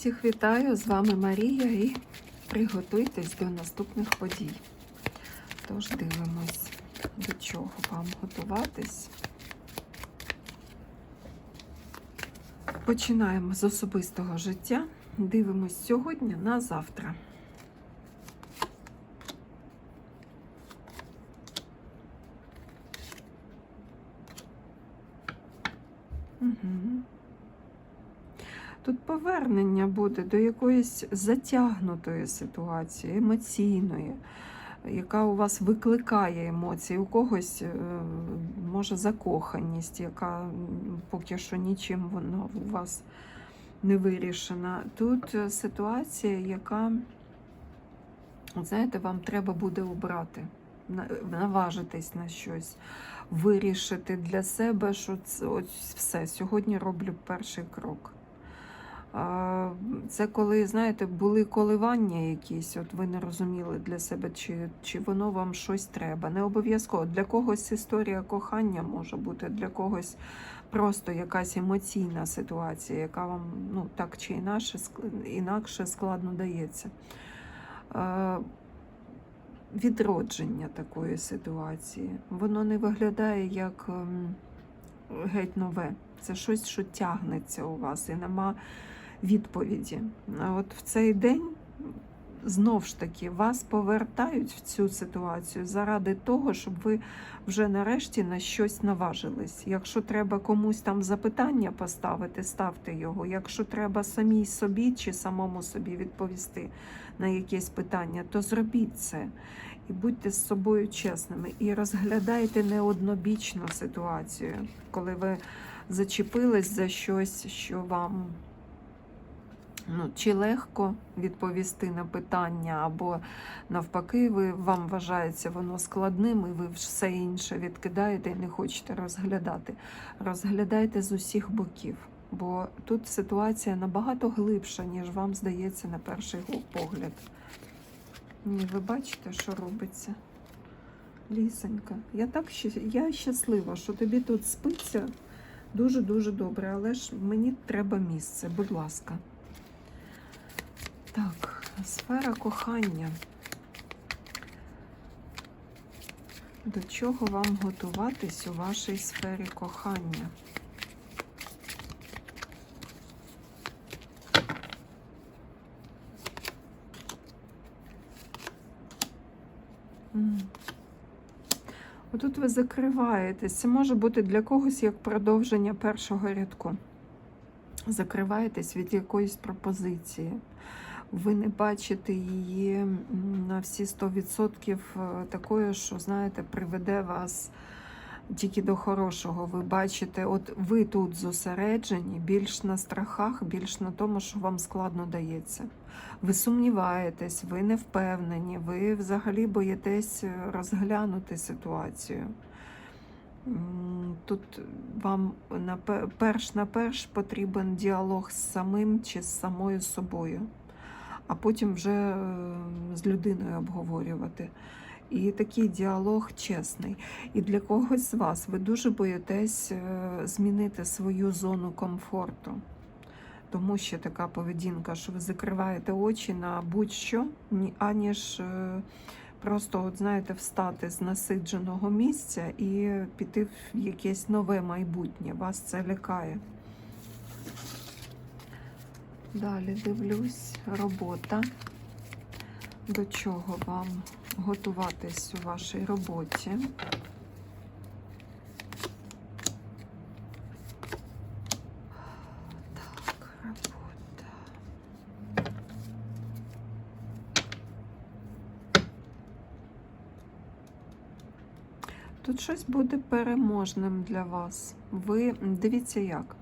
Всіх вітаю, з вами Марія і приготуйтесь до наступних подій. Тож дивимось, до чого вам готуватись. Починаємо з особистого життя. Дивимось сьогодні на завтра. Угу. Тут повернення буде до якоїсь затягнутої ситуації, емоційної, яка у вас викликає емоції. У когось е, може закоханість, яка поки що нічим вона у вас не вирішена. Тут е, ситуація, яка, знаєте, вам треба буде обрати, наважитись на щось, вирішити для себе, що це ось все. Сьогодні роблю перший крок. Це коли, знаєте, були коливання якісь, от ви не розуміли для себе, чи, чи воно вам щось треба. Не обов'язково. Для когось історія кохання може бути, для когось просто якась емоційна ситуація, яка вам ну, так чи інакше, інакше складно дається. Відродження такої ситуації. Воно не виглядає як ем, геть нове. Це щось, що тягнеться у вас, і нема відповіді. От в цей день знов ж таки вас повертають в цю ситуацію заради того, щоб ви вже нарешті на щось наважились. Якщо треба комусь там запитання поставити, ставте його. Якщо треба самій собі чи самому собі відповісти на якесь питання, то зробіть це. І будьте з собою чесними. І розглядайте неоднобічну ситуацію, коли ви зачепились за щось, що вам ну, чи легко відповісти на питання, або навпаки, ви, вам вважається воно складним, і ви все інше відкидаєте і не хочете розглядати. Розглядайте з усіх боків, бо тут ситуація набагато глибша, ніж вам здається на перший погляд. Ні, ви бачите, що робиться? Лісенька, я так я щаслива, що тобі тут спиться дуже-дуже добре, але ж мені треба місце, будь ласка. Так, сфера кохання. До чого вам готуватись у вашій сфері кохання? Отут ви закриваєтесь. Це може бути для когось як продовження першого рядку. Закриваєтесь від якоїсь пропозиції. Ви не бачите її на всі 100% такою, що, знаєте, приведе вас тільки до хорошого. Ви бачите, от ви тут зосереджені більш на страхах, більш на тому, що вам складно дається. Ви сумніваєтесь, ви не впевнені, ви взагалі боїтесь е, розглянути ситуацію. Тут вам перш на перш потрібен діалог з самим чи з самою собою, а потім вже е, з людиною обговорювати. І такий діалог чесний. І для когось з вас ви дуже боїтесь е, змінити свою зону комфорту. Тому що така поведінка, що ви закриваєте очі на будь-що, аніж е, просто, от знаєте, встати з насидженого місця і піти в якесь нове майбутнє. Вас це лякає. Далі дивлюсь, робота. До чого вам готуватись у вашій роботі? Так, робота. Тут щось буде переможним для вас. Ви дивіться як.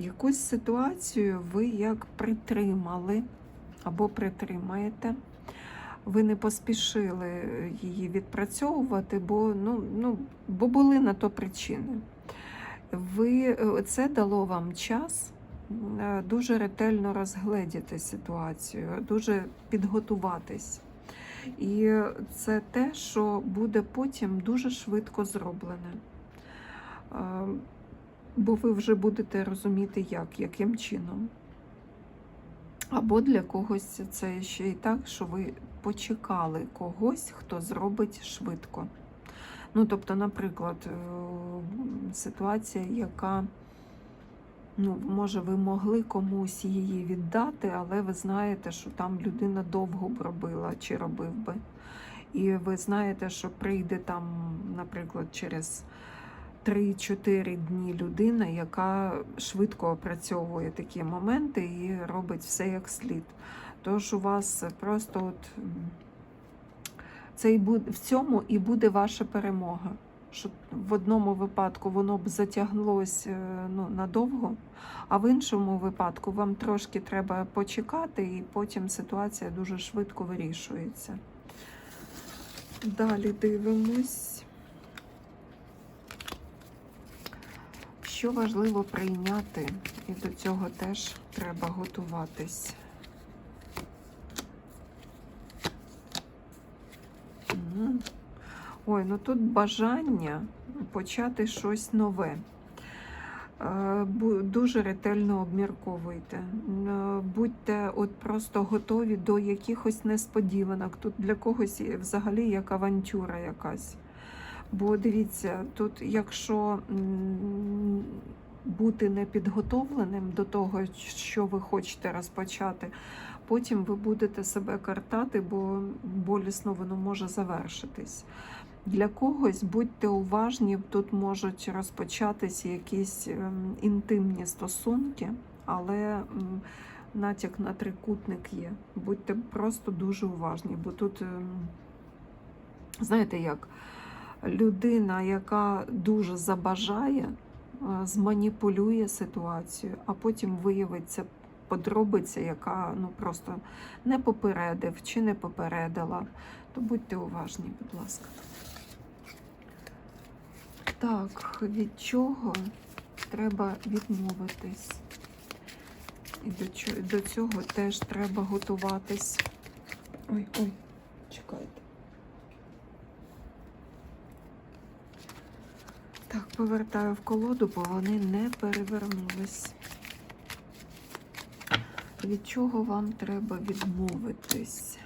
Якусь ситуацію ви як притримали або притримаєте. Ви не поспішили її відпрацьовувати, бо, ну, ну, бо були на то причини. Ви, е, це дало вам час е, дуже ретельно розгледіти ситуацію, дуже підготуватись. І це те, що буде потім дуже швидко зроблене. Бо ви вже будете розуміти, як, яким чином. Або для когось це ще і так, що ви почекали когось, хто зробить швидко. Ну, тобто, наприклад, е, ситуація, яка, ну, може, ви могли комусь її віддати, але ви знаєте, що там людина довго б робила чи робив би. І ви знаєте, що прийде там, наприклад, через 3-4 дні людина, яка швидко опрацьовує такі моменти і робить все як слід. Тож у вас просто от це буде, в цьому і буде ваша перемога. Що в одному випадку воно б затяглось е, ну, надовго, а в іншому випадку вам трошки треба почекати, і потім ситуація дуже швидко вирішується. Далі дивимось. Що важливо прийняти, і до цього теж треба готуватись. Ой, ну тут бажання почати щось нове. Е, Дуже ретельно обмірковуйте. Е, Будьте от просто готові до якихось несподіванок. Тут для когось взагалі як авантюра якась. Бо дивіться, тут, якщо бути непідготовленим до того, що ви хочете розпочати, потім ви будете себе картати, бо болісно воно може завершитись. Для когось будьте уважні, тут можуть розпочатись якісь ем, інтимні стосунки, але натяк на трикутник є. Будьте просто дуже уважні, бо тут, ем, знаєте як, людина, яка дуже забажає, зманіпулює ситуацію, а потім виявиться подробиця, яка ну просто не попередив чи не попередила. То будьте уважні, будь ласка. Так, від чого треба відмовитись? І до, до цього теж треба готуватись. Ой, ой, чекайте. Так, повертаю в колоду, бо вони не перевернулись. Від чого вам треба відмовитись?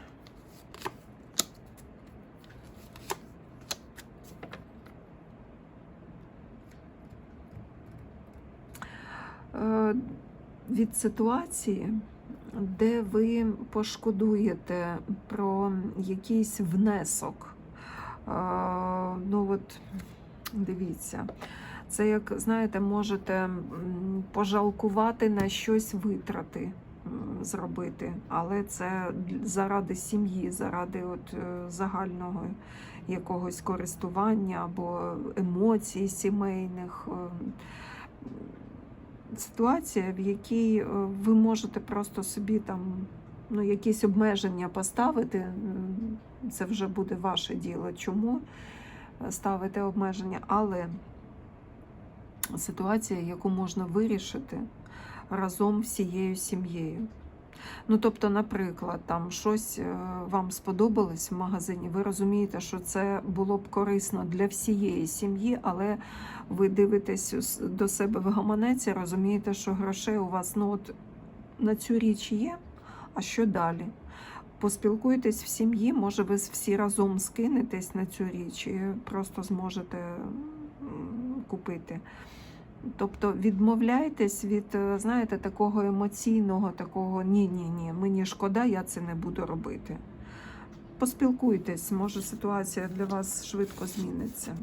Е, Від ситуації, де ви пошкодуєте про якийсь внесок. Е, Ну от дивіться, це як знаєте, можете пожалкувати на щось витрати зробити, але це заради сім'ї, заради от е, загального якогось користування або емоцій сімейних. е, Ситуація, в якій е, ви можете просто собі там ну, якісь обмеження поставити, це вже буде ваше діло. Чому ставити обмеження, але ситуація, яку можна вирішити разом всією сім'єю. Ну, тобто, наприклад, там щось е, вам сподобалось в магазині, ви розумієте, що це було б корисно для всієї сім'ї, але ви дивитесь до себе в гаманець і розумієте, що грошей у вас ну, от, на цю річ є, а що далі? Поспілкуйтесь в сім'ї, може, ви всі разом скинетесь на цю річ і просто зможете купити. Тобто відмовляйтесь від, е, знаєте, такого емоційного, такого ні-ні, ні, мені шкода, я це не буду робити. Поспілкуйтесь, може ситуація для вас швидко зміниться.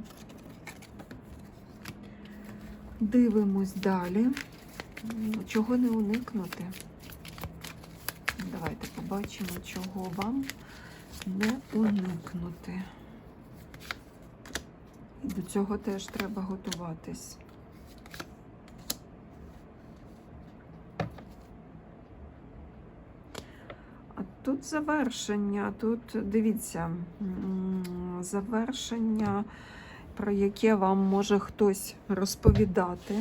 Дивимось далі. Чого не уникнути? Давайте побачимо, чого вам не уникнути. До цього теж треба готуватись. А тут завершення, тут дивіться, завершення, про яке вам може хтось розповідати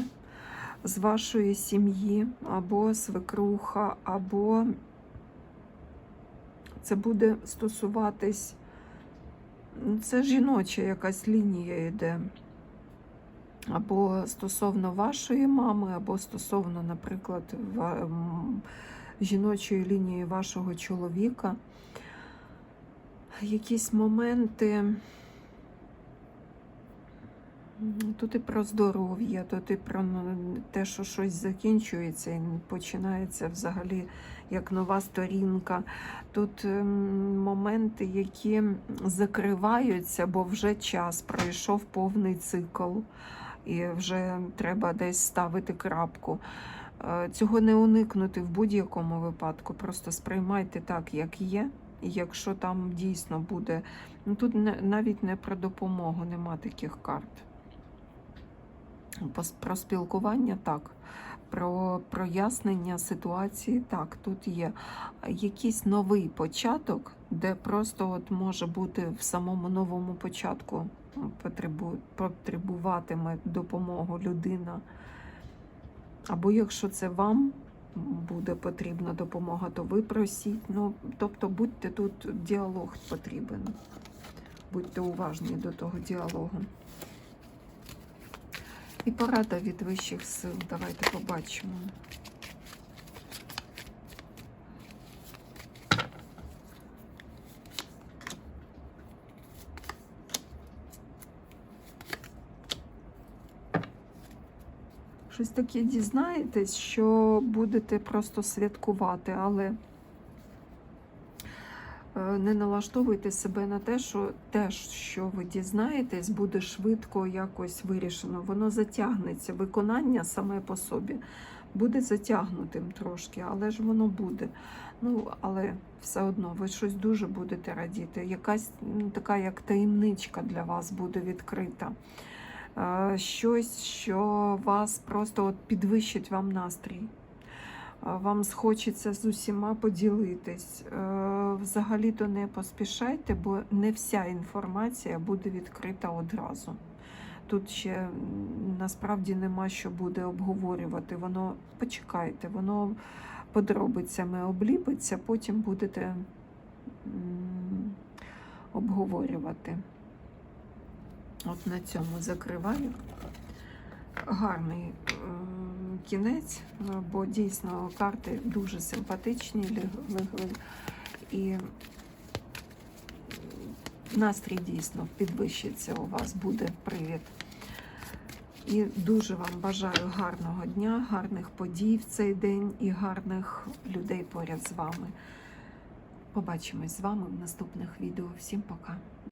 з вашої сім'ї, або свекруха, або це буде стосуватись, ну, це жіноча якась лінія йде. Або стосовно вашої мами, або стосовно, наприклад, жіночої лінії вашого чоловіка. Якісь моменти. Тут і про здоров'я, тут і про ну, те, що щось закінчується і починається взагалі як нова сторінка. Тут ем, моменти, які закриваються, бо вже час пройшов повний цикл, і вже треба десь ставити крапку. Е, Цього не уникнути в будь-якому випадку. Просто сприймайте так, як є. Якщо там дійсно буде, ну тут навіть не про допомогу, нема таких карт. Про спілкування так. Про прояснення ситуації так, тут є якийсь новий початок, де просто от може бути в самому новому початку потребу, потребуватиме допомогу людина. Або якщо це вам буде потрібна допомога, то ви просіть. Ну, тобто будьте тут, діалог потрібен. Будьте уважні до того діалогу. І порада від вищих сил. Давайте побачимо. Щось таке дізнаєтесь, що будете просто святкувати, але не налаштовуйте себе на те, що те, що ви дізнаєтесь, буде швидко якось вирішено. Воно затягнеться. Виконання саме по собі буде затягнутим трошки, але ж воно буде. Ну, але все одно ви щось дуже будете радіти. Якась м, така як таємничка для вас буде відкрита. Е, Щось, що вас просто от підвищить вам настрій. Е, Вам схочеться з усіма поділитись. Е, Взагалі-то не поспішайте, бо не вся інформація буде відкрита одразу. Тут ще насправді нема що буде обговорювати. Воно почекайте, воно подробицями обліпиться, потім будете обговорювати. От на цьому закриваю. Гарний ем, кінець, е, бо дійсно карти дуже симпатичні, лег- легли. І настрій дійсно підвищиться у вас, буде привід. І дуже вам бажаю гарного дня, гарних подій в цей день і гарних людей поряд з вами. Побачимось з вами в наступних відео. Всім пока!